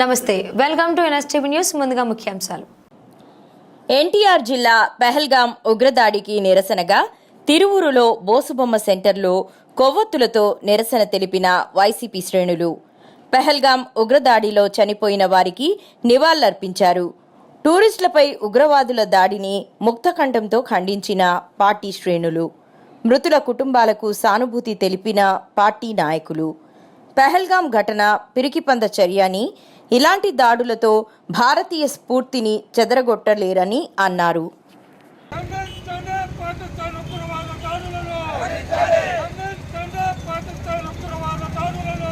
నమస్తే welcome to NSTV news ముందుగా ముఖ్యాంశాలు. ఎన్టీఆర్ జిల్లా పెహల్గాం ఉగ్రదాడికి నిరసనగా తిరువూరులో బోసుబొమ్మ సెంటర్లో కొవ్వొత్తులతో నిరసన తెలిపిన వైసీపీ శ్రేణులు. పెహల్గాం ఉగ్రదాడిలో చనిపోయిన వారికి నివాళులర్పించారు. టూరిస్టులపై ఉగ్రవాదుల దాడిని ముక్తకంఠంతో ఖండించిన పార్టీ శ్రేణులు. మృతుల కుటుంబాలకు సానుభూతి తెలిపిన పార్టీ నాయకులు. పెహల్గాం ఘటన పిరికిపంద చర్య అని ఇలాంటి దాడులతో భారతీయ స్ఫూర్తిని చెదరగొట్టలేరని అన్నారు ఖండించండి పాకిస్తాన్ ఉగ్రవాద దాడులను ఖండించండి పాకిస్తాన్ ఉగ్రవాద దాడులను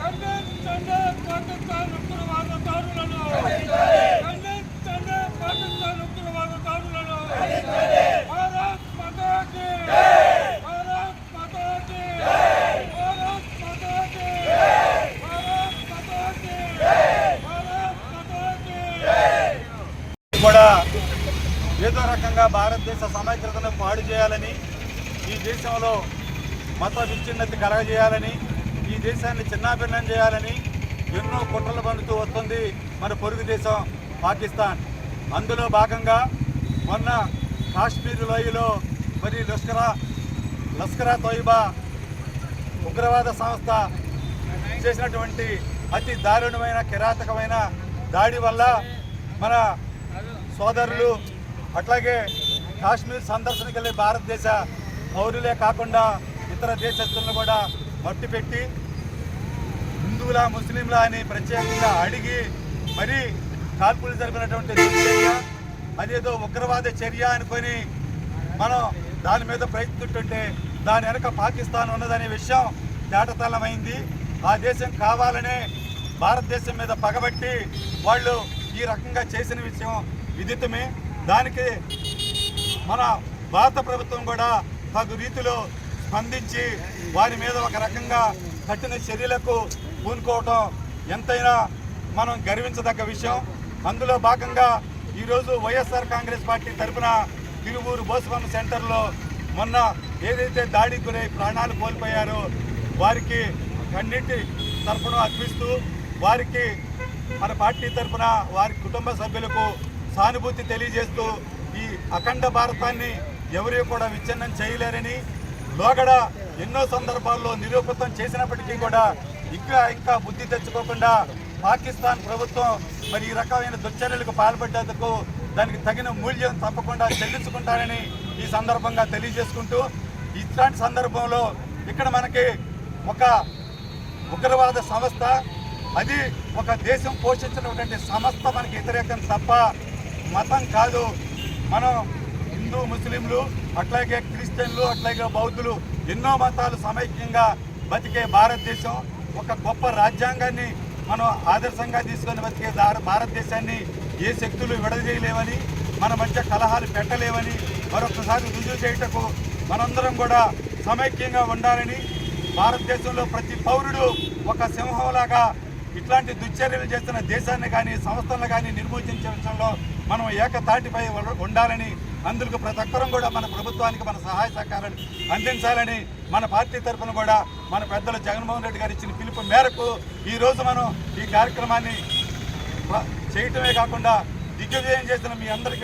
ఖండించండి పాకిస్తాన్ ఉగ్రవాద దాడులను ఖండించండి పాకిస్తాన్ ఉగ్రవాద దాడులను భారత్ మాతా కీ భారత్ మాతా కీ భారత్ మాతా కీ భారత్ మాతా కీ భారత్ మాతా కీ కూడా విధంగా భారతదేశ సమైక్యతను పాడు చేయాలని ఈ దేశంలో మత విచ్ఛిన్నత కలగజేయాలని ఈ దేశాన్ని చిన్నాభిన్నం చేయాలని ఎన్నో కుట్రలు పండుతూ వస్తుంది మన పొరుగు దేశం పాకిస్తాన్. అందులో భాగంగా మొన్న కాశ్మీర్ లోయలో మరి లష్కరా లష్కరా తోయిబా ఉగ్రవాద సంస్థ చేసినటువంటి అతి దారుణమైన కిరాతకమైన దాడి వల్ల మన సోదరులు అట్లాగే కాశ్మీర్ సందర్శనకి వెళ్ళే భారతదేశ పౌరులే కాకుండా ఇతర దేశస్తులను కూడా మట్టి పెట్టి హిందువులా ముస్లింలా అని ప్రత్యేకంగా అడిగి మరి కాల్పులు జరిపినటువంటి దుర్చర్య అదేదో ఉగ్రవాద చర్య అనుకొని మనం దాని మీద ప్రయత్నిస్తుంటే దాని వెనక పాకిస్తాన్ ఉన్నదనే విషయం తేటతల్లమైంది. ఆ దేశం కావాలనే భారతదేశం మీద పగబట్టి వాళ్ళు ఈ రకంగా చేసిన విషయం విదితమే. దానికి మన భారత ప్రభుత్వం కూడా తగు రీతిలో స్పందించి వారి మీద ఒక రకంగా కఠిన చర్యలకు పూనుకోవటం ఎంతైనా మనం గర్వించదగ్గ విషయం. అందులో భాగంగా ఈరోజు వైఎస్ఆర్ కాంగ్రెస్ పార్టీ తరఫున తిరువూరు బోసుబొమ్మ సెంటర్లో మొన్న ఏదైతే దాడికి గురై ప్రాణాలు కోల్పోయారో వారికి కన్నిటి తరఫున అర్పిస్తూ వారికి మన పార్టీ తరఫున వారి కుటుంబ సభ్యులకు సానుభూతి తెలియజేస్తూ ఈ అఖండ భారతాన్ని ఎవరు కూడా విచ్ఛిన్నం చేయలేరని లోగడ ఎన్నో సందర్భాల్లో నిరూపితం చేసినప్పటికీ కూడా ఇంకా ఇంకా బుద్ధి తెచ్చుకోకుండా పాకిస్తాన్ ప్రభుత్వం మరి ఈ రకమైన దుశ్చర్యలకు పాల్పడ్డందుకు దానికి తగిన మూల్యం తప్పకుండా చెల్లించుకుంటారని ఈ సందర్భంగా తెలియజేసుకుంటూ ఇట్లాంటి సందర్భంలో ఇక్కడ మనకి ఒక ఉగ్రవాద సంస్థ అది ఒక దేశం పోషించినటువంటి సంస్థ మనకి వ్యతిరేకం తప్ప మతం కాదు. మనం హిందూ ముస్లింలు అట్లాగే క్రిస్టియన్లు అట్లాగే బౌద్ధులు ఎన్నో మతాలు సమైక్యంగా బతికే భారతదేశం. ఒక గొప్ప రాజ్యాంగాన్ని మనం ఆదర్శంగా తీసుకొని బతికే భారతదేశాన్ని ఏ శక్తులు విడదీయలేవని మన మధ్య కలహాలు పెట్టలేవని మరొకసారి రుజువు చేయుటకు మనందరం కూడా సమైక్యంగా ఉండాలని భారతదేశంలో ప్రతి పౌరుడు ఒక సింహంలాగా ఇట్లాంటి దుశ్చర్యలు చేస్తున్న దేశాన్ని కానీ సంస్థలను కానీ నిర్మూలించే విషయంలో మనం ఏకతాటిపై ఉండాలని అందుకు ప్రతి ఒక్కరం కూడా మన ప్రభుత్వానికి మన సహాయ సహకారాలు అందించాలని మన పార్టీ తరఫున కూడా మన పెద్దలు జగన్మోహన్ రెడ్డి గారు ఇచ్చిన పిలుపు మేరకు ఈ రోజు మనం ఈ కార్యక్రమాన్ని చేయటమే కాకుండా దిగ్విజయం చేసిన మీ అందరికీ